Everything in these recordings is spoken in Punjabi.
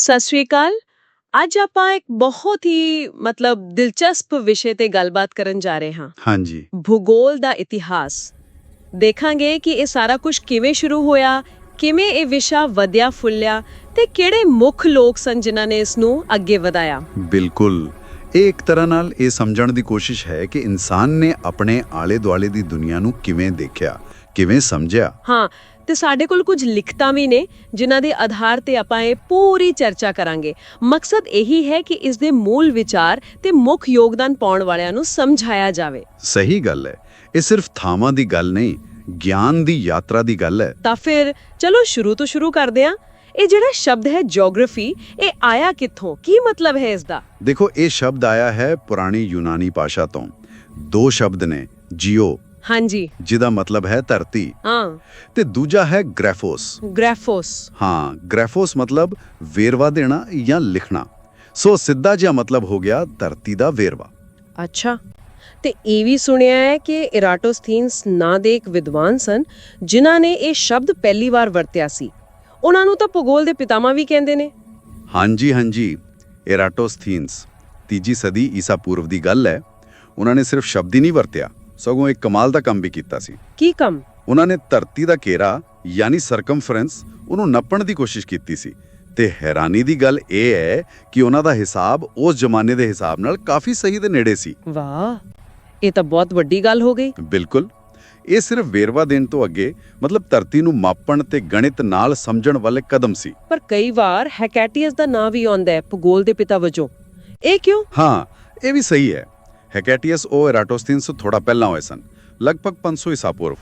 ਸਤਿ ਸ਼੍ਰੀ ਅਕਾਲ। ਅੱਜ ਆਪਾਂ ਇੱਕ ਬਹੁਤ ਹੀ ਮਤਲਬ ਦਿਲਚਸਪ ਵਿਸ਼ੇ ਤੇ ਗੱਲਬਾਤ ਕਰਨ ਜਾ ਰਹੇ ਹਾਂ। ਹਾਂਜੀ। ਭੂਗੋਲ ਦਾ ਇਤਿਹਾਸ। ਦੇਖਾਂਗੇ ਕਿ ਇਹ ਸਾਰਾ ਕੁਝ ਕਿਵੇਂ ਸ਼ੁਰੂ ਹੋਇਆ ਕਿਵੇਂ ਇਹ ਵਿਸ਼ਾ ਵਧਿਆ ਫੁੱਲਿਆ ਤੇ ਕਿਹੜੇ ਮੁੱਖ ਲੋਕ ਸਨ ਜਿਨ੍ਹਾਂ ਨੇ ਇਸ ਨੂੰ ਅੱਗੇ ਵਧਾਇਆ। ਬਿਲਕੁਲ। ਇਹ ਇੱਕ ਤਰ੍ਹਾਂ ਨਾਲ ਇਹ ਸਮਝਣ ਦੀ ਕੋਸ਼ਿਸ਼ ਹੈ ਕਿ ਇਨਸਾਨ ਨੇ ਆਪਣੇ ਆਲੇ-ਦੁਆਲੇ ਦੀ ਦੁਨੀਆ ਨੂੰ ਕਿਵੇਂ ਦੇਖਿਆ ਕਿਵੇਂ ਸਮਝਿਆ। ਹਾਂ ਤੇ ਸਾਡੇ ਕੋਲ ਕੁਝ ਲਿਖਤਾਂ ਵੀ ਨੇ ਜਿਨ੍ਹਾਂ ਦੇ ਆਧਾਰ ਤੇ ਆਪਾਂ ਇਹ ਪੂਰੀ ਚਰਚਾ ਕਰਾਂਗੇ। ਮਕਸਦ ਇਹੀ ਹੈ ਕਿ ਇਸ ਦੇ ਮੂਲ ਵਿਚਾਰ ਤੇ ਮੁੱਖ ਯੋਗਦਾਨ ਪਾਉਣ ਵਾਲਿਆਂ ਨੂੰ ਸਮਝਾਇਆ ਜਾਵੇ। ਸਹੀ ਗੱਲ ਹੈ। ਇਹ ਸਿਰਫ ਥਾਵਾਂ ਦੀ ਗੱਲ ਨਹੀਂ ਗਿਆਨ ਦੀ ਯਾਤਰਾ ਦੀ ਗੱਲ ਹੈ। ਤਾਂ ਫਿਰ ਚਲੋ ਸ਼ੁਰੂ ਤੋਂ ਸ਼ੁਰੂ ਕਰਦੇ ਹਾਂ। ਇਹ ਜਿਹੜਾ ਸ਼ਬਦ ਹੈ ਜੀਓਗ੍ਰਾਫੀ ਇਹ ਆਇਆ ਕਿੱਥੋਂ? ਕੀ ਮਤਲਬ ਹੈ ਇਸ ਦਾ ਦੇਖੋ ਇਹ ਸ਼ਬਦ ਆਇਆ ਹੈ ਪੁਰਾਣੀ ਯੂਨਾਨੀ ਭਾਸ਼ਾ ਤੋਂ। ਦੋ ਸ਼ਬਦ ਨੇ ਜੀਓ ਹਾਂਜੀ। ਜਿਹਦਾ ਮਤਲਬ ਹੈ ਧਰਤੀ। ਹਾਂ। ਤੇ ਦੂਜਾ ਹੈ ਗ੍ਰੈਫੋਸ। ਗ੍ਰੈਫੋਸ। ਹਾਂ ਗ੍ਰੈਫੋਸ ਮਤਲਬ ਵੇਰਵਾ ਦੇਣਾ ਜਾਂ ਲਿਖਣਾ। ਸੋ ਸਿੱਧਾ ਜਿਹਾ ਮਤਲਬ ਹੋ ਗਿਆ ਧਰਤੀ ਦਾ ਵੇਰਵਾ। ਅੱਛਾ। ਤੇ ਇਹ ਵੀ ਸੁਣਿਆ ਹੈ ਕਿ ਇਰਾਟੋਸਥੀਨਸ ਨਾਂ ਦੇ ਇੱਕ ਵਿਦਵਾਨ ਸਨ ਜਿਨ੍ਹਾਂ ਨੇ ਇਹ ਸ਼ਬਦ ਪਹਿਲੀ ਵਾਰ ਵਰਤਿਆ ਸੀ। ਉਹਨਾਂ ਨੂੰ ਤਾਂ ਭੂਗੋਲ ਦੇ ਪਿਤਾਮਾ ਵੀ ਕਹਿੰਦੇ ਨੇ। ਹਾਂਜੀ ਹਾਂਜੀ। 에ਰਾਟੋਸਥੀਨਸ ਤੀਜੀ ਸਦੀ ਈਸਾ ਪੂਰਵ ਦੀ ਗੱਲ ਹੈ। ਉਹਨਾਂ ਨੇ ਸਿਰਫ ਸ਼ਬਦ ਹੀ ਨਹੀਂ ਵਰਤਿਆ। ਸਗੋਂ ਇੱਕ ਕਮਾਲ ਦਾ ਕੰਮ ਵੀ ਕੀਤਾ ਸੀ। ਕੀ ਕੰਮ? ਉਹਨਾਂ ਨੇ ਧਰਤੀ ਦਾ ਘੇਰਾ ਯਾਨੀ ਸਰਕਮਫਰੈਂਸ ਉਹਨੂੰ ਨੱਪਣ ਦੀ ਕੋਸ਼ਿਸ਼ ਕੀਤੀ ਸੀ। ਤੇ ਹੈਰਾਨੀ ਦੀ ਗੱਲ ਇਹ ਹੈ ਕਿ ਉਹਨਾਂ ਦਾ ਹਿਸਾਬ ਉਸ ਜ਼ਮਾਨੇ ਦੇ ਹਿਸਾਬ ਨਾਲ ਕਾਫੀ ਸਹੀ ਦੇ ਨੇੜੇ ਸੀ। ਵਾਹ ਇਹ ਤਾਂ ਬਹੁਤ ਵੱਡੀ ਗੱਲ ਹੋ ਗਈ। ਬਿਲਕੁਲ। ਇਹ ਸਿਰਫ ਵੇਰਵਾ ਦੇਣ ਤੋਂ ਅੱਗੇ ਮਤਲਬ ਧਰਤੀ ਨੂੰ ਮਾਪਣ ਤੇ ਗਣਿਤ ਨਾਲ ਸਮਝਣ ਵਾਲੇ ਕਦਮ ਸੀ। ਪਰ ਕਈ ਵਾਰ ਹੈਕੈਟੀਅਸ ਦਾ ਨਾਂ ਵੀ ਆਉਂਦਾ ਹੈ ਭੂਗੋਲ ਦੇ ਪਿਤਾ ਵਜੋਂ। ਇਹ ਕਿਉਂ? ਹਾਂ ਇਹ ਵੀ ਸਹੀ ਹੈ। ਹੈਕੈਟੀਅਸ ਉਹ ਐਰਾਟੋਸਥੀਨਸ ਤੋਂ ਥੋੜਾ ਪਹਿਲਾਂ ਹੋਏ ਸਨ। ਲਗਭਗ 500 ਈਸਾ ਪੂਰਵ।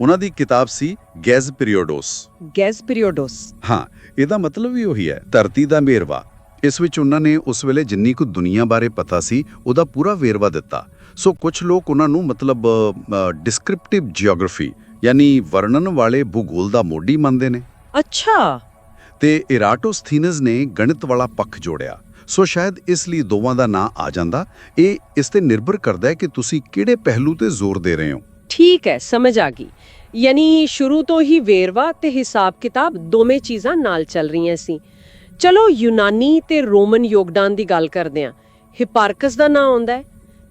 ਉਹਨਾਂ ਦੀ ਕਿਤਾਬ ਸੀ ਗੈਜ਼ ਪੀਰੀਓਡੋਸ ਗੈਸ ਪੀਰੀਓਡੋਸ ਹਾਂ ਇਹਦਾ ਮਤਲਬ ਵੀ ਉਹੀ ਹੈ ਧਰਤੀ ਦਾ ਵੇਰਵਾ। ਇਸ ਵਿੱਚ ਉਹਨਾਂ ਨੇ ਉਸ ਵੇਲੇ ਜਿੰਨੀ ਕੁ ਦੁਨੀਆ ਬਾਰੇ ਪਤਾ ਸੀ ਉਹਦਾ ਪੂਰਾ ਵੇਰਵਾ ਦਿੱਤਾ। ਸੋ ਕੁਝ ਲੋਕ ਉਹਨਾਂ ਨੂੰ ਮਤਲਬ ਡਿਸਕ੍ਰਿਪਟਿਵ ਜੀਓਗ੍ਰਾਫੀ ਯਾਨੀ ਵਰਣਨ ਵਾਲੇ ਭੂਗੋਲ ਦਾ ਮੋਢੀ ਮੰਨਦੇ ਨੇ। ਅੱਛਾ। ਤੇ ਇਰਾਟੋਸਥੀਨਸ ਨੇ ਗਣਿਤ ਵਾਲਾ ਪੱਖ ਜੋੜਿਆ। ਸੋ ਸ਼ਾਇਦ ਇਸ ਲਈ ਦੋਵਾਂ ਦਾ ਨਾਂ ਆ ਜਾਂਦਾ। ਇਹ ਇਸ ਤੇ ਨਿਰਭਰ ਕਰਦਾ ਹੈ ਕਿ ਤੁਸੀਂ ਕਿਹੜੇ ਪਹਿਲੂ ਤੇ ਜ਼ੋਰ ਦੇ ਰਹੇ ਹੋ। ਠੀਕ ਹੈ, ਸਮਝ ਆ ਗਈ। ਯਾਨੀ ਸ਼ੁਰੂ ਤੋਂ ਹੀ ਵੇਰਵਾ ਤੇ ਹਿਸਾਬ ਕਿਤਾਬ ਦੋਵੇਂ ਚੀਜ਼ਾਂ ਨਾਲ ਚੱਲ ਰਹੀਆਂ ਸੀ। ਚਲੋ ਯੂਨਾਨੀ ਤੇ ਰੋਮਨ ਯੋਗਦਾਨ ਦੀ ਗੱਲ ਕਰਦੇ ਹਾਂ। ਹਿਪਾਰਕਸ ਦਾ ਨਾਂ ਆਉਂਦਾ ਹੈ।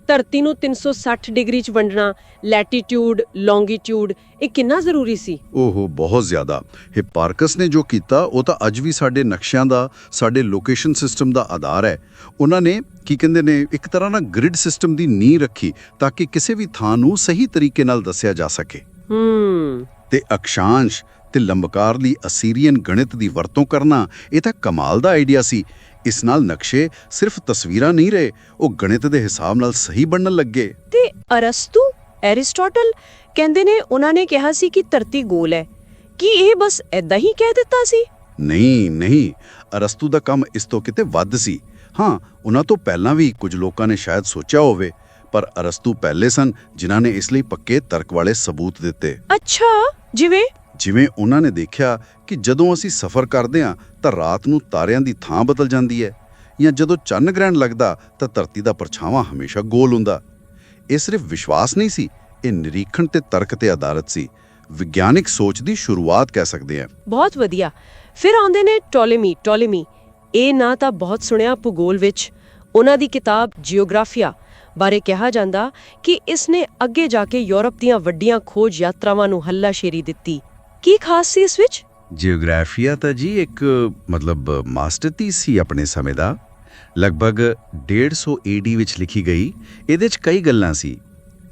ਧਰਤੀ ਨੂੰ 360 ਡਿਗਰੀ ਚ ਵੰਡਣਾ ਲੈਟੀਟਿਊਡ ਲੌਂਗੀਟਿਊਡ ਇਹ ਕਿੰਨਾ ਜ਼ਰੂਰੀ ਸੀ? ਓਹੋ ਬਹੁਤ ਜ਼ਿਆਦਾ। ਹਿਪਾਰਕਸ ਨੇ ਜੋ ਕੀਤਾ ਉਹ ਤਾਂ ਅੱਜ ਵੀ ਸਾਡੇ ਨਕਸ਼ਿਆਂ ਦਾ ਸਾਡੇ ਲੋਕੇਸ਼ਨ ਸਿਸਟਮ ਦਾ ਆਧਾਰ ਹੈ। ਉਹਨਾਂ ਨੇ ਕੀ ਕਹਿੰਦੇ ਨੇ ਇੱਕ ਤਰ੍ਹਾਂ ਨਾਲ ਗ੍ਰਿਡ ਸਿਸਟਮ ਦੀ ਨੀਂਹ ਰੱਖੀ ਤਾਂ ਕਿ ਕਿਸੇ ਵੀ ਥਾਂ ਨੂੰ ਸਹੀ ਤਰੀਕੇ ਨਾਲ ਦੱਸਿਆ ਜਾ ਸਕੇ। ਹੂੰ। ਤੇ ਅਕਸ਼ਾਂਸ਼ ਤੇ ਲੰਬਕਾਰ ਲਈ ਅਸੀਰੀਅਨ ਗਣਿਤ ਦੀ ਵਰਤੋਂ ਕਰਨਾ ਇਹ ਤਾਂ ਕਮਾਲ ਦਾ ਆਈਡੀਆ ਸੀ। ਇਸ ਨਾਲ ਨਕਸ਼ੇ ਸਿਰਫ ਤਸਵੀਰਾਂ ਨਹੀਂ ਰਹੇ ਉਹ ਗਣਿਤ ਦੇ ਹਿਸਾਬ ਨਾਲ ਸਹੀ ਬਣਨ ਲੱਗੇ। ਤੇ ਅਰਸਤੂ ਐਰਿਸਟੋਟਲ ਕਹਿੰਦੇ ਨੇ ਉਹਨਾਂ ਨੇ ਕਿਹਾ ਸੀ ਕਿ ਧਰਤੀ ਗੋਲ ਹੈ। ਕੀ ਇਹ ਬਸ ਐਦਾਂ ਹੀ ਕਹਿ ਦਿੱਤਾ ਸੀ? ਨਹੀਂ ਨਹੀਂ ਅਰਸਤੂ ਦਾ ਕੰਮ ਇਸ ਤੋਂ ਕਿਤੇ ਵੱਧ ਸੀ। ਹਾਂ ਉਹਨਾਂ ਤੋਂ ਪਹਿਲਾਂ ਵੀ ਕੁਝ ਲੋਕਾਂ ਨੇ ਸ਼ਾਇਦ ਸੋਚਿਆ ਹੋਵੇ ਪਰ ਅਰਸਤੂ ਪਹਿਲੇ ਸਨ ਜਿਨ੍ਹਾਂ ਨੇ ਇਸ ਲਈ ਪੱਕੇ ਤਰਕ ਵਾਲੇ ਸਬੂਤ ਦਿੱਤੇ। ਅੱਛਾ ਜਿਵੇਂ? ਜਿਵੇਂ ਉਹਨਾਂ ਨੇ ਦੇਖਿਆ ਕਿ ਜਦੋਂ ਅਸੀਂ ਸਫ਼ਰ ਕਰਦੇ ਹਾਂ, ਤਾਂ ਰਾਤ ਨੂੰ ਤਾਰਿਆਂ ਦੀ ਥਾਂ ਬਦਲ ਜਾਂਦੀ ਹੈ ਜਾਂ ਜਦੋਂ ਚੰਨ ਗ੍ਰਹਿਣ ਲੱਗਦਾ, ਤਾਂ ਧਰਤੀ ਦਾ ਪਰਛਾਵਾਂ ਹਮੇਸ਼ਾ ਗੋਲ ਹੁੰਦਾ। ਇਹ ਸਿਰਫ ਵਿਸ਼ਵਾਸ ਨਹੀਂ ਸੀ, ਇਹ ਨਿਰੀਖਣ ਤੇ ਤਰਕ ਤੇ ਆਧਾਰਿਤ ਸੀ। ਵਿਗਿਆਨਿਕ ਸੋਚ ਦੀ ਸ਼ੁਰੂਆਤ ਕਹਿ ਸਕਦੇ ਹਾਂ। ਬਹੁਤ ਵਧੀਆ। ਫਿਰ ਆਉਂਦੇ ਨੇ ਟੋਲੇਮੀ ਟੋਲੇਮੀ। ਇਹ ਨਾਂ ਤਾਂ ਬਹੁਤ ਸੁਣਿਆ ਭੂਗੋਲ ਵਿੱਚ। ਉਹਨਾਂ ਦੀ ਕਿਤਾਬ ਜੀਓਗ੍ਰਾਫੀਆ ਬਾਰੇ ਕਿਹਾ ਜਾਂਦਾ ਕਿ ਇਸ ਨੇ ਅੱਗੇ ਜਾ ਕੇ ਯੂਰਪ ਦੀਆਂ ਵੱਡੀਆਂ ਖੋਜ ਯਾਤਰਾਵਾਂ ਨੂੰ ਹੱਲਾਸ਼ੇਰੀ ਦਿੱਤੀ। ਕੀ ਖਾਸ ਸੀ ਇਸ ਵਿੱਚ? ਜੀਓਗ੍ਰਾਫੀਆ ਤਾਂ ਜੀ ਇੱਕ ਮਤਲਬ ਮਾਸਟਰਪੀਸ ਸੀ ਆਪਣੇ ਸਮੇਂ ਦਾ। ਲਗਭਗ 150 ਏਡੀ ਵਿੱਚ ਲਿਖੀ ਗਈ। ਇਹਦੇ 'ਚ ਕਈ ਗੱਲਾਂ ਸੀ।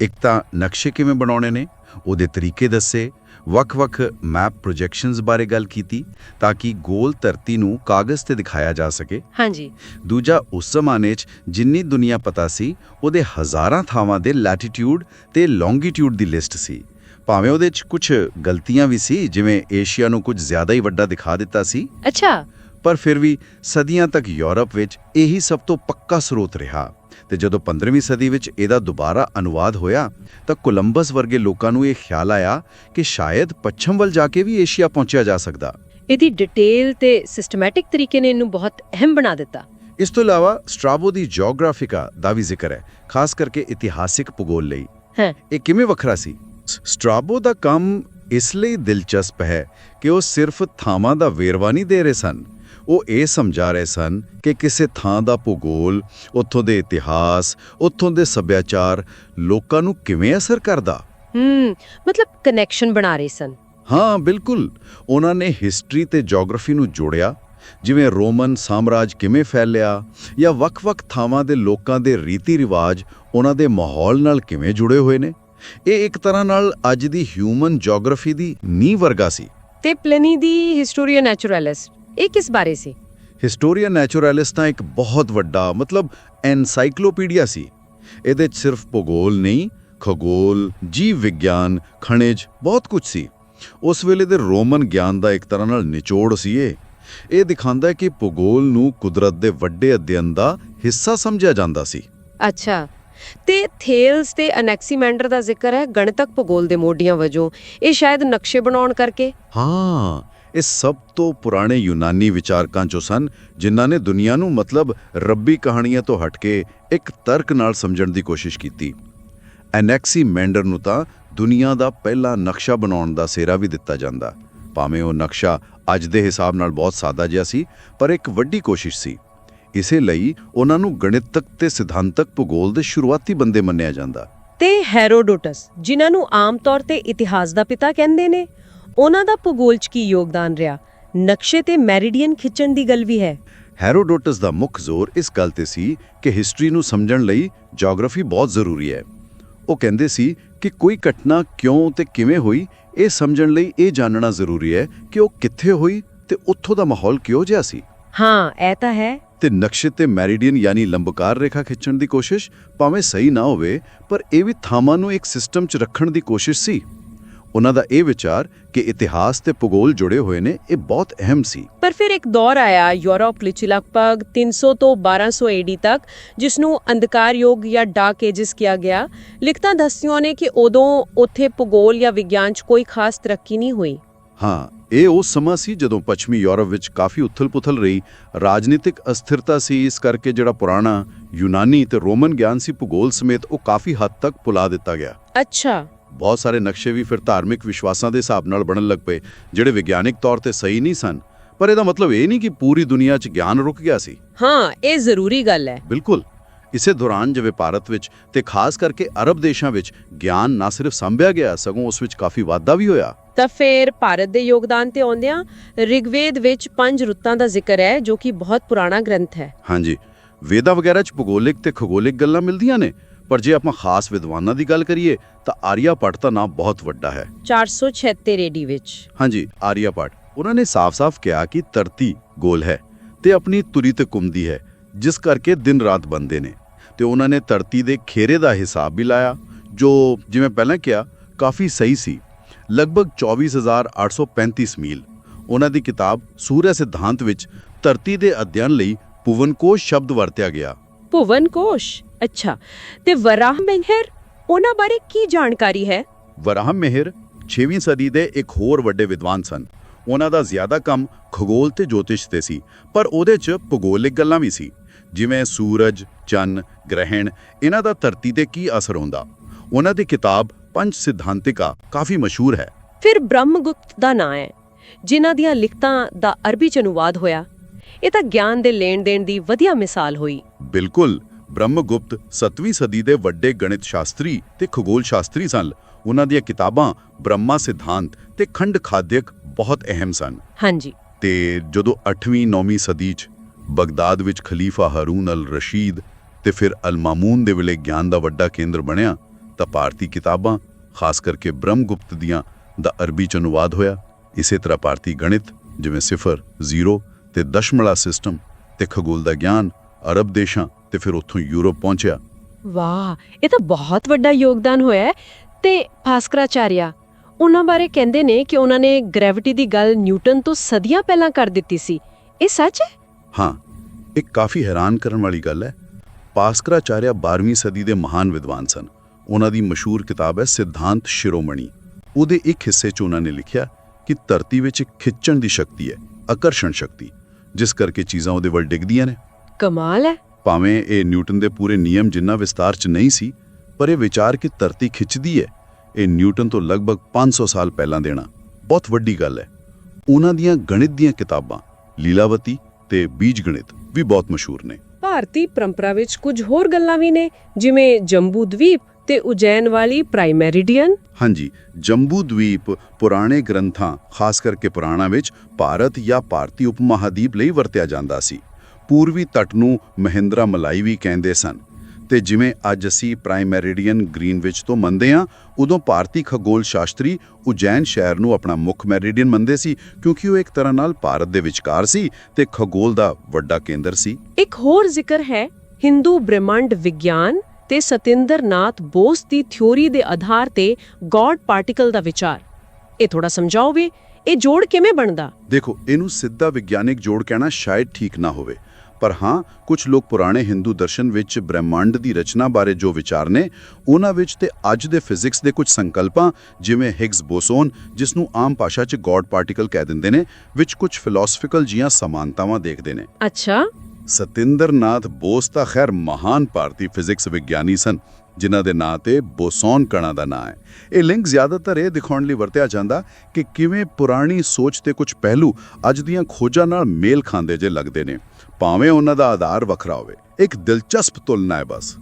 ਇੱਕ ਤਾਂ ਨਕਸ਼ੇ ਕਿਵੇਂ ਬਣਾਉਣੇ ਨੇ ਉਹਦੇ ਤਰੀਕੇ ਦੱਸੇ ਵੱਖ-ਵੱਖ ਮੈਪ ਪ੍ਰੋਜੈਕਸ਼ਨਸ ਬਾਰੇ ਗੱਲ ਕੀਤੀ ਤਾਂ ਕਿ ਗੋਲ ਧਰਤੀ ਨੂੰ ਕਾਗਜ਼ ਤੇ ਦਿਖਾਇਆ ਜਾ ਸਕੇ। ਹਾਂਜੀ। ਦੂਜਾ ਉਸ ਜ਼ਮਾਨੇ 'ਚ ਜਿੰਨੀ ਦੁਨੀਆ ਪਤਾ ਸੀ ਉਹਦੇ ਹਜ਼ਾਰਾਂ ਥਾਵਾਂ ਦੇ ਲੈਟੀਟਿਊਡ ਤੇ ਲੌਂਗੀਟਿਊਡ ਦੀ ਲਿਸਟ ਸੀ। ਭਾਵੇਂ ਉਹਦੇ 'ਚ ਕੁਝ ਗਲਤੀਆਂ ਵੀ ਸੀ ਜਿਵੇਂ ਏਸ਼ੀਆ ਨੂੰ ਕੁਝ ਜ਼ਿਆਦਾ ਹੀ ਵੱਡਾ ਦਿਖਾ ਦਿੱਤਾ ਸੀ। ਅੱਛਾ। ਪਰ ਫਿਰ ਵੀ ਸਦੀਆਂ ਤੱਕ ਯੂਰਪ ਵਿੱਚ ਇਹੀ ਸਭ ਤੋਂ ਪੱਕਾ ਸਰੋਤ ਰਿਹਾ। ਤੇ ਜਦੋਂ 15ਵੀਂ ਸਦੀ ਵਿੱਚ ਇਹਦਾ ਦੁਬਾਰਾ ਅਨੁਵਾਦ ਹੋਇਆ ਤਾਂ ਕੋਲੰਬਸ ਵਰਗੇ ਲੋਕਾਂ ਨੂੰ ਇਹ ਖਿਆਲ ਆਇਆ ਕਿ ਸ਼ਾਇਦ ਪੱਛਮ ਵੱਲ ਜਾ ਕੇ ਵੀ ਏਸ਼ੀਆ ਪਹੁੰਚਿਆ ਜਾ ਸਕਦਾ। ਇਹਦੀ ਡਿਟੇਲ ਤੇ ਸਿਸਟਮੈਟਿਕ ਤਰੀਕੇ ਨੇ ਇਹਨੂੰ ਬਹੁਤ ਅਹਿਮ ਬਣਾ ਦਿੱਤਾ। ਇਸ ਤੋਂ ਇਲਾਵਾ ਸਟ੍ਰਾਬੋ ਦੀ ਜੀਓਗ੍ਰਾਫਿਕਾ ਦਾ ਵੀ ਜ਼ਿਕਰ ਹੈ ਖਾਸ ਕਰਕੇ ਇਤਿਹਾਸਿਕ ਭੂਗੋਲ ਲਈ। ਹੈ। ਇਹ ਕਿਵੇਂ ਵੱਖਰਾ ਸੀ ਸ- ਸਟ੍ਰਾਬੋ ਦਾ ਕੰਮ ਇਸ ਲਈ ਦਿਲਚਸਪ ਹੈ ਕਿ ਉਹ ਸਿਰਫ ਥਾਵਾਂ ਦਾ ਵੇਰਵਾ ਨਹੀਂ ਦੇ ਰਹੇ ਸਨ। ਉਹ ਇਹ ਸਮਝਾ ਰਹੇ ਸਨ ਕਿ ਕਿਸੇ ਥਾਂ ਦਾ ਭੂਗੋਲ ਉੱਥੋਂ ਦੇ ਇਤਿਹਾਸ ਉੱਥੋਂ ਦੇ ਸੱਭਿਆਚਾਰ ਲੋਕਾਂ ਨੂੰ ਕਿਵੇਂ ਅਸਰ ਕਰਦਾ? ਹੂੰ ਮਤਲਬ ਕਨੈਕਸ਼ਨ ਬਣਾ ਰਹੇ ਸਨ। ਹਾਂ ਬਿਲਕੁਲ। ਉਹਨਾਂ ਨੇ ਹਿਸਟਰੀ ਤੇ ਜੀਓਗ੍ਰਾਫੀ ਨੂੰ ਜੋੜਿਆ ਜਿਵੇਂ ਰੋਮਨ ਸਾਮਰਾਜ ਕਿਵੇਂ ਫੈਲਿਆ ਜਾਂ ਵੱਖ-ਵੱਖ ਥਾਵਾਂ ਦੇ ਲੋਕਾਂ ਦੇ ਰੀਤੀ ਰਿਵਾਜ ਉਹਨਾਂ ਦੇ ਮਾਹੌਲ ਨਾਲ ਕਿਵੇਂ ਜੁੜੇ ਹੋਏ ਨੇ। ਇਹ ਇੱਕ ਤਰ੍ਹਾਂ ਨਾਲ ਅੱਜ ਦੀ ਹਿਊਮਨ ਜੀਓਗ੍ਰਾਫੀ ਦੀ ਨੀਂਹ ਵਰਗਾ ਸੀ। ਤੇ ਪਲਨੀ ਦੀ ਹਿਸਟੋਰੀਆ ਨੈਚੁਰਲਿਸਟ ਇਹ ਕਿਸ ਬਾਰੇ ਸੀ? ਹਿਸਟੋਰੀਆ ਨੈਚੁਰਲਿਸ ਤਾਂ ਇੱਕ ਬਹੁਤ ਵੱਡਾ ਮਤਲਬ ਐਨਸਾਈਕਲੋਪੀਡੀਆ ਸੀ। ਇਹਦੇ 'ਚ ਸਿਰਫ ਭੂਗੋਲ ਨਹੀਂ ਖਗੋਲ ਜੀਵ ਵਿਗਿਆਨ ਖਣਿਜ ਬਹੁਤ ਕੁਝ ਸੀ। ਉਸ ਵੇਲੇ ਦੇ ਰੋਮਨ ਗਿਆਨ ਦਾ ਇੱਕ ਤਰ੍ਹਾਂ ਨਾਲ ਨਿਚੋੜ ਸੀ ਇਹ। ਇਹ ਦਿਖਾਉਂਦਾ ਹੈ ਕਿ ਭੂਗੋਲ ਨੂੰ ਕੁਦਰਤ ਦੇ ਵੱਡੇ ਅਧਿਐਨ ਦਾ ਹਿੱਸਾ ਸਮਝਿਆ ਜਾਂਦਾ ਸੀ। ਅੱਛਾ ਤੇ ਥੇਲਸ ਤੇ ਅਨੈਕਸੀਮੈਂਡਰ ਦਾ ਜ਼ਿਕਰ ਹੈ ਗਣਿਤਕ ਭੂਗੋਲ ਦੇ ਮੋਢੀਆਂ ਵਜੋਂ। ਇਹ ਸ਼ਾਇਦ ਨਕਸ਼ੇ ਬਣਾਉਣ ਕਰਕੇ। ਹਾਂ, ਇਹ ਸਭ ਤੋਂ ਪੁਰਾਣੇ ਯੂਨਾਨੀ ਵਿਚਾਰਕਾਂ ਚੋਂ ਸਨ, ਜਿਨ੍ਹਾਂ ਨੇ ਦੁਨੀਆ ਨੂੰ ਮਤਲਬ ਰੱਬੀ ਕਹਾਣੀਆਂ ਤੋਂ ਹਟ ਕੇ ਇੱਕ ਤਰਕ ਨਾਲ ਸਮਝਣ ਦੀ ਕੋਸ਼ਿਸ਼ ਕੀਤੀ। ਐਨੈਕਸੀਮੈਂਡਰ ਨੂੰ ਤਾਂ ਦੁਨੀਆ ਦਾ ਪਹਿਲਾ ਨਕਸ਼ਾ ਬਣਾਉਣ ਦਾ ਸਿਹਰਾ ਵੀ ਦਿੱਤਾ ਜਾਂਦਾ। ਭਾਵੇਂ ਉਹ ਨਕਸ਼ਾ ਅੱਜ ਦੇ ਹਿਸਾਬ ਨਾਲ ਬਹੁਤ ਸਾਦਾ ਜਿਹਾ ਸੀ, ਪਰ ਇੱਕ ਵੱਡੀ ਕੋਸ਼ਿਸ਼ ਸੀ। ਇਸੇ ਲਈ ਉਹਨਾਂ ਨੂੰ ਗਣਿਤਕ ਤੇ ਸਿਧਾਂਤਕ ਭੂਗੋਲ ਦੇ ਸ਼ੁਰੂਆਤੀ ਬੰਦੇ ਮੰਨਿਆ ਜਾਂਦਾ। ਤੇ ਹੈਰੋਡੋਟਸ ਜਿਨ੍ਹਾਂ ਨੂੰ ਆਮ ਤੌਰ ਤੇ ਇਤਿਹਾਸ ਦਾ ਪਿਤਾ ਕਹਿੰਦੇ ਨੇ ਉਹਨਾਂ ਦਾ ਭੂਗੋਲ 'ਚ ਕੀ ਯੋਗਦਾਨ ਰਿਹਾ? ਨਕਸ਼ੇ ਤੇ ਮੈਰੀਡੀਅਨ ਖਿੱਚਣ ਦੀ ਗੱਲ ਵੀ ਹੈ। ਹੈਰੋਡੋਟਸ ਦਾ ਮੁੱਖ ਜ਼ੋਰ ਇਸ ਗੱਲ ਤੇ ਸੀ ਕਿ ਹਿਸਟਰੀ ਨੂੰ ਸਮਝਣ ਲਈ ਜੀਓਗ੍ਰਾਫੀ ਬਹੁਤ ਜ਼ਰੂਰੀ ਹੈ। ਉਹ ਕਹਿੰਦੇ ਸੀ ਕਿ ਕੋਈ ਘਟਨਾ ਕਿਉਂ ਤੇ ਕਿਵੇਂ ਹੋਈ ਇਹ ਸਮਝਣ ਲਈ ਇਹ ਜਾਣਨਾ ਜ਼ਰੂਰੀ ਹੈ ਕਿ ਉਹ ਕਿੱਥੇ ਹੋਈ ਤੇ ਉੱਥੋਂ ਦਾ ਮਾਹੌਲ ਕਿਹੋ ਜਿਹਾ ਸੀ। ਹਾਂ ਇਹ ਤਾਂ ਹੈ। ਤੇ ਨਕਸ਼ੇ ਤੇ ਮੈਰੀਡੀਅਨ ਯਾਨੀ ਲੰਬਕਾਰ ਰੇਖਾ ਖਿੱਚਣ ਦੀ ਕੋਸ਼ਿਸ਼ ਭਾਵੇਂ ਸਹੀ ਨਾ ਹੋਵੇ ਪਰ ਇਹ ਵੀ ਥਾਵਾਂ ਨੂੰ ਇੱਕ ਸਿਸਟਮ 'ਚ ਰੱਖਣ ਦੀ ਕੋਸ਼ਿਸ਼ ਸੀ। ਉਹਨਾਂ ਦਾ ਇਹ ਵਿਚਾਰ ਕਿ ਇਤਿਹਾਸ ਤੇ ਭੂਗੋਲ ਜੁੜੇ ਹੋਏ ਨੇ ਇਹ ਬਹੁਤ ਅਹਿਮ ਸੀ। ਪਰ ਫਿਰ ਇੱਕ ਦੌਰ ਆਇਆ ਯੂਰਪ ਵਿੱਚ ਲਗਭਗ 300 ਤੋਂ 1200 ਏਡੀ ਤੱਕ ਜਿਸ ਨੂੰ ਅੰਧਕਾਰ ਯੁੱਗ ਜਾਂ ਡਾਰਕ ਏਜਸ ਕਿਹਾ ਗਿਆ। ਲਿਖਤਾਂ ਦੱਸਦੀਆਂ ਨੇ ਕਿ ਉਦੋਂ ਉੱਥੇ ਭੂਗੋਲ ਜਾਂ ਵਿਗਿਆਨ 'ਚ ਕੋਈ ਖਾਸ ਤਰੱਕੀ ਨਹੀਂ ਹੋਈ। ਹਾਂ ਇਹ ਉਹ ਸਮਾਂ ਸੀ ਜਦੋਂ ਪੱਛਮੀ ਯੂਰਪ ਵਿੱਚ ਕਾਫੀ ਉਥਲ-ਪੁਥਲ ਰਹੀ। ਰਾਜਨੀਤਿਕ ਅਸਥਿਰਤਾ ਸੀ ਇਸ ਕਰਕੇ ਜਿਹੜਾ ਪੁਰਾਣਾ ਯੂਨਾਨੀ ਤੇ ਰੋਮਨ ਗਿਆਨ ਸੀ ਭੂਗੋਲ ਸਮੇਤ ਉਹ ਕਾਫੀ ਹੱਦ ਤੱਕ ਭੁਲਾ ਦਿੱਤਾ ਗਿਆ। ਅੱਛਾ। ਬਹੁਤ ਸਾਰੇ ਨਕਸ਼ੇ ਵੀ ਫਿਰ ਧਾਰਮਿਕ ਵਿਸ਼ਵਾਸਾਂ ਦੇ ਹਿਸਾਬ ਨਾਲ ਬਣਨ ਲੱਗ ਪਏ ਜਿਹੜੇ ਵਿਗਿਆਨਿਕ ਤੌਰ ਤੇ ਸਹੀ ਨਹੀਂ ਸਨ। ਪਰ ਇਹਦਾ ਮਤਲਬ ਇਹ ਨਹੀਂ ਕਿ ਪੂਰੀ ਦੁਨੀਆ 'ਚ ਗਿਆਨ ਰੁਕ ਗਿਆ ਸੀ। ਹਾਂ ਇਹ ਜ਼ਰੂਰੀ ਗੱਲ ਹੈ। ਬਿਲਕੁਲ। ਇਸੇ ਦੌਰਾਨ ਜਿਵੇਂ ਭਾਰਤ ਵਿੱਚ ਤੇ ਖਾਸ ਕਰਕੇ ਅਰਬ ਦੇਸ਼ਾਂ ਵਿੱਚ ਗਿਆਨ ਨਾ ਸਿਰਫ ਸੰਭਿਆ ਗਿਆ ਸਗੋਂ ਉਸ ਵਿੱਚ ਕਾਫੀ ਵਾਧਾ ਵੀ ਹੋਇਆ। ਤਾਂ ਫਿਰ ਭਾਰਤ ਦੇ ਯੋਗਦਾਨ ਤੇ ਆਉਂਦਿਆਂ ਰਿਗਵੇਦ ਵਿੱਚ ਪੰਜ ਰੁੱਤਾਂ ਦਾ ਜ਼ਿਕਰ ਹੈ ਜੋ ਕਿ ਬਹੁਤ ਪੁਰਾਣਾ ਗ੍ਰੰਥ ਹੈ। ਹਾਂਜੀ ਵੇਦਾਂ ਵਗੈਰਾ 'ਚ ਭੂਗੋਲਿਕ ਤੇ ਖਗੋਲਿਕ ਗੱਲਾਂ ਮਿਲਦੀਆਂ ਨੇ ਪਰ ਜੇ ਆਪਾਂ ਖਾਸ ਵਿਦਵਾਨਾਂ ਦੀ ਗੱਲ ਕਰੀਏ ਤਾਂ ਆਰੀਆ ਭੱਟ ਦਾ ਨਾਮ ਬਹੁਤ ਵੱਡਾ ਹੈ। 476 ਏਡੀ ਵਿੱਚ। ਹਾਂਜੀ ਆਰੀਆ ਭੱਟ ਉਹਨਾਂ ਨੇ ਸਾਫ਼-ਸਾਫ਼ ਕਿਹਾ ਕਿ ਧਰਤੀ ਗੋਲ ਹੈ ਤੇ ਆਪਣੀ ਤੁਰੀ ਤੇ ਘੁੰਮਦੀ ਹੈ ਜਿਸ ਕਰਕੇ ਦਿਨ ਰਾਤ ਬੰਦੇ ਨੇ। ਤੇ ਉਹਨਾਂ ਨੇ ਧਰਤੀ ਦੇ ਖੇਰੇ ਦਾ ਹਿਸਾਬ ਵੀ ਲਾਇਆ ਜੋ ਜਿਵੇਂ ਪਹਿਲਾਂ ਕਿਹਾ ਕਾਫੀ ਸਹੀ ਸੀ। ਲਗਭਗ 24835 ਮੀਲ। ਉਹਨਾਂ ਦੀ ਕਿਤਾਬ ਸੂਰਯ ਸਿਧਾਂਤ ਵਿੱਚ ਧਰਤੀ ਦੇ ਅਧਿਐਨ ਲਈ ਭੁਵਨਕੋਸ਼ ਸ਼ਬਦ ਵਰਤਿਆ ਗਿਆ। ਭੁਵਨ ਕੋਸ਼ ਅੱਛਾ। ਤੇ ਵਰਾਹ ਮਹਿਰ ਉਹਨਾਂ ਬਾਰੇ ਕੀ ਜਾਣਕਾਰੀ ਹੈ? ਵਰਾਹਮ ਮਿਹਰ 6ਵੀਂ ਸਦੀ ਦੇ ਇੱਕ ਹੋਰ ਵੱਡੇ ਵਿਦਵਾਨ ਸਨ। ਉਹਨਾਂ ਦਾ ਜ਼ਿਆਦਾ ਕੰਮ ਖਗੋਲ ਤੇ ਜੋਤਿਸ਼ ਤੇ ਸੀ ਪਰ ਉਹਦੇ 'ਚ ਭੂਗੋਲਿਕ ਗੱਲਾਂ ਵੀ ਸੀ। ਜਿਵੇਂ ਸੂਰਜ ਚੰਨ ਗ੍ਰਹਿਣ ਇਹਨਾਂ ਦਾ ਧਰਤੀ ਤੇ ਕੀ ਅਸਰ ਹੁੰਦਾ? ਉਹਨਾਂ ਦੀ ਕਿਤਾਬ ਪੰਜ ਸਿਧਾਂਤਿਕਾ ਕਾਫੀ ਮਸ਼ਹੂਰ ਹੈ। ਫਿਰ ਬ੍ਰਹਮਗੁਪਤ ਦਾ ਨਾਂ ਹੈ ਜਿਨ੍ਹਾਂ ਦੀਆਂ ਲਿਖਤਾਂ ਦਾ ਅਰਬੀ ਚ ਅਨੁਵਾਦ ਹੋਇਆ। ਇਹ ਤਾਂ ਗਿਆਨ ਦੇ ਲੈਣ ਦੇਣ ਦੀ ਵਧੀਆ ਮਿਸਾਲ ਹੋਈ। ਬਿਲਕੁਲ ਬ੍ਰਹਮਗੁਪਤ 7ਵੀਂ ਸਦੀ ਦੇ ਵੱਡੇ ਗਣਿਤ ਸ਼ਾਸਤਰੀ ਤੇ ਖਗੋਲ ਸ਼ਾਸਤਰੀ ਸਨ। ਉਹਨਾਂ ਦੀਆਂ ਕਿਤਾਬਾਂ ਬ੍ਰਹਮਾ ਸਿਧਾਂਤ ਤੇ ਖੰਡ ਖਾਦਿਅਕ ਬਹੁਤ ਅਹਿਮ ਸਨ। ਹਾਂਜੀ। ਤੇ ਜਦੋਂ 8ਵੀਂ 9ਵੀਂ ਸਦੀ 'ਚ ਬਗਦਾਦ ਵਿੱਚ ਖਲੀਫਾ ਹਾਰੂਨ ਅਲ ਰਸ਼ੀਦ ਤੇ ਫਿਰ ਅਲ ਮਾਮੂਨ ਦੇ ਵੇਲੇ ਗਿਆਨ ਦਾ ਵੱਡਾ ਕੇਂਦਰ ਬਣਿਆ, ਤਾਂ ਭਾਰਤੀ ਕਿਤਾਬਾਂ, ਖਾਸ ਕਰਕੇ ਬ੍ਰਹਮਗੁਪਤ ਦੀਆਂ, ਦਾ ਅਰਬੀ 'ਚ ਅਨੁਵਾਦ ਹੋਇਆ। ਇਸੇ ਤਰ੍ਹਾਂ ਭਾਰਤੀ ਗਣਿਤ, ਜਿਵੇਂ ਸਿਫਰ, ਜ਼ੀਰੋ ਤੇ ਦਸ਼ਮਲਾ ਸਿਸਟਮ ਤੇ ਖਗੋਲ ਦਾ ਗਿਆਨ, ਅਰਬ ਦੇਸ਼ਾਂ ਤੇ ਫਿਰ ਉੱਥੋਂ ਯੂਰਪ ਪਹੁੰਚਿਆ। ਵਾਹ, ਇਹ ਤਾਂ ਬਹੁਤ ਵੱਡਾ ਯੋਗਦਾਨ ਹੋਇਆ ਹੈ। ਤੇ ਭਾਸਕਰਾਚਾਰਿਆ, ਉਹਨਾਂ ਬਾਰੇ ਕਹਿੰਦੇ ਨੇ ਕਿ ਉਹਨਾਂ ਨੇ ਗ੍ਰੈਵਿਟੀ ਦੀ ਗੱਲ ਨਿਊਟਨ ਤੋਂ ਸਦੀਆਂ ਪਹਿਲਾਂ ਕਰ ਦਿੱਤੀ ਸੀ। ਇਹ ਸੱਚ ਹੈ? ਹਾਂ ਇਹ ਕਾਫੀ ਹੈਰਾਨ ਕਰਨ ਵਾਲੀ ਗੱਲ ਹੈ। ਪਾਸਕਰਾਚਾਰਿਆ 12ਵੀਂ ਸਦੀ ਦੇ ਮਹਾਨ ਵਿਦਵਾਨ ਸਨ। ਉਹਨਾਂ ਦੀ ਮਸ਼ਹੂਰ ਕਿਤਾਬ ਹੈ ਸਿਧਾਂਤ ਸ਼ਿਰੋਮਣੀ। ਉਹਦੇ ਇੱਕ ਹਿੱਸੇ 'ਚ ਉਹਨਾਂ ਨੇ ਲਿਖਿਆ ਕਿ ਧਰਤੀ ਵਿੱਚ ਖਿੱਚਣ ਦੀ ਸ਼ਕਤੀ ਹੈ ਆਕਰਸ਼ਣ ਸ਼ਕਤੀ ਜਿਸ ਕਰਕੇ ਚੀਜ਼ਾਂ ਉਹਦੇ ਵੱਲ ਡਿੱਗਦੀਆਂ ਨੇ। ਕਮਾਲ ਹੈ। ਭਾਵੇਂ ਇਹ ਨਿਊਟਨ ਦੇ ਪੂਰੇ ਨਿਯਮ ਜਿੰਨਾ ਵਿਸਤਾਰ 'ਚ ਨਹੀਂ ਸੀ ਪਰ ਇਹ ਵਿਚਾਰ ਕਿ ਧਰਤੀ ਖਿੱਚਦੀ ਹੈ ਇਹ ਨਿਊਟਨ ਤੋਂ ਲਗਭਗ 500 ਸਾਲ ਪਹਿਲਾਂ ਦੇਣਾ ਬਹੁਤ ਵੱਡੀ ਗੱਲ ਹੈ। ਉਹਨਾਂ ਦੀਆਂ ਗਣਿਤ ਦੀਆਂ ਕਿਤਾਬਾਂ ਲੀਲਾਵਤੀ ਤੇ ਬੀਜਗਣਿਤ ਵੀ ਬਹੁਤ ਮਸ਼ਹੂਰ ਨੇ। ਭਾਰਤੀ ਪਰੰਪਰਾ ਵਿੱਚ ਕੁਝ ਹੋਰ ਗੱਲਾਂ ਵੀ ਨੇ ਜਿਵੇਂ ਜੰਬੂ ਦਵੀਪ ਤੇ ਉਜੈਨ ਵਾਲੀ ਪ੍ਰਾਈਮੈਰੀਡੀਅਨ। ਹਾਂਜੀ ਜੰਬੂ ਦਵੀਪ ਪੁਰਾਣੇ ਗ੍ਰੰਥਾਂ ਖਾਸ ਕਰਕੇ ਪੁਰਾਣਾਂ ਵਿੱਚ ਭਾਰਤ ਜਾਂ ਭਾਰਤੀ ਉਪਮਹਾਦੀਪ ਲਈ ਵਰਤਿਆ ਜਾਂਦਾ ਸੀ। ਪੂਰਬੀ ਤੱਟ ਨੂੰ ਮਹਿੰਦਰਾ ਮਲਾਈ ਵੀ ਕਹਿੰਦੇ ਸਨ। ਤੇ ਜਿਵੇਂ ਅੱਜ ਅਸੀਂ ਪ੍ਰਾਈਮ ਮੈਰੀਡੀਅਨ ਗ੍ਰੀਨਵਿਚ ਤੋਂ ਮੰਨਦੇ ਹਾਂ ਉਦੋਂ ਭਾਰਤੀ ਖਗੋਲ ਸ਼ਾਸਤਰੀ ਉਜੈਨ ਸ਼ਹਿਰ ਨੂੰ ਆਪਣਾ ਮੁੱਖ ਮੈਰੀਡੀਅਨ ਮੰਨਦੇ ਸੀ ਕਿਉਂਕਿ ਉਹ ਇੱਕ ਤਰ੍ਹਾਂ ਨਾਲ ਭਾਰਤ ਦੇ ਵਿਚਕਾਰ ਸੀ ਤੇ ਖਗੋਲ ਦਾ ਵੱਡਾ ਕੇਂਦਰ ਸੀ। ਇੱਕ ਹੋਰ ਜ਼ਿਕਰ ਹੈ ਹਿੰਦੂ ਬ੍ਰਹਿਮੰਡ ਵਿਗਿਆਨ ਤੇ ਸਤਿੰਦਰਨਾਥ ਬੋਸ ਦੀ ਥਿਉਰੀ ਦੇ ਆਧਾਰ ਤੇ ਗॉड ਪਾਰਟੀਕਲ ਦਾ ਵਿਚਾਰ। ਇਹ ਥੋੜਾ ਸਮਝਾਓਗੇ? ਇਹ ਜੋੜ ਕਿਵੇਂ ਬਣਦਾ? ਦੇਖੋ ਇਹਨੂੰ ਸਿੱਧਾ ਵਿਗਿਆਨਿਕ ਜੋੜ ਕਹਿਣਾ ਸ਼ਾਇਦ ਠੀਕ ਨਾ ਹੋਵੇ। ਪਰ ਹਾਂ ਕੁਝ ਲੋਕ ਪੁਰਾਣੇ ਹਿੰਦੂ ਦਰਸ਼ਨ ਵਿੱਚ ਬ੍ਰਹਿਮੰਡ ਦੀ ਰਚਨਾ ਬਾਰੇ ਜੋ ਵਿਚਾਰ ਨੇ ਉਹਨਾਂ ਵਿੱਚ ਤੇ ਅੱਜ ਦੇ ਫਿਜ਼ਿਕਸ ਦੇ ਕੁਝ ਸੰਕਲਪਾਂ ਜਿਵੇਂ ਹਿਗਸ ਬੋਸੋਨ ਜਿਸ ਨੂੰ ਆਮ ਭਾਸ਼ਾ 'ਚ ਗॉड ਪਾਰਟੀਕਲ ਕਹਿ ਦਿੰਦੇ ਨੇ ਵਿੱਚ ਕੁਝ ਫਿਲਾਸਫੀਕਲ ਜੀਆਂ ਸਮਾਨਤਾਵਾਂ ਦੇਖਦੇ ਨੇ। ਅੱਛਾ। ਸਤਿੰਦਰਨਾਥ ਬੋਸ ਤਾਂ ਖੈਰ ਮਹਾਨ ਭਾਰਤੀ ਫਿਜ਼ਿਕਸ ਵਿਗਿਆਨੀ ਸਨ। ਜਿਨ੍ਹਾਂ ਦੇ ਨਾਂ ਤੇ ਬੋਸੋਨ ਕਣਾ ਦਾ ਨਾਂ ਹੈ। ਇਹ ਲਿੰਕ ਜ਼ਿਆਦਾਤਰ ਇਹ ਦਿਖਾਉਣ ਲਈ ਵਰਤਿਆ ਜਾਂਦਾ ਕਿ ਕਿਵੇਂ ਪੁਰਾਣੀ ਸੋਚ ਤੇ ਕੁਝ ਪਹਿਲੂ ਅੱਜ ਦੀਆਂ ਖੋਜਾਂ ਨਾਲ ਮੇਲ ਖਾਂਦੇ ਜੇ ਲੱਗਦੇ ਨੇ। ਭਾਵੇਂ ਉਹਨਾਂ ਦਾ ਆਧਾਰ ਵੱਖਰਾ ਹੋਵੇ। ਇੱਕ ਦਿਲਚਸਪ ਤੁਲਨਾ ਹੈ ਬਸ।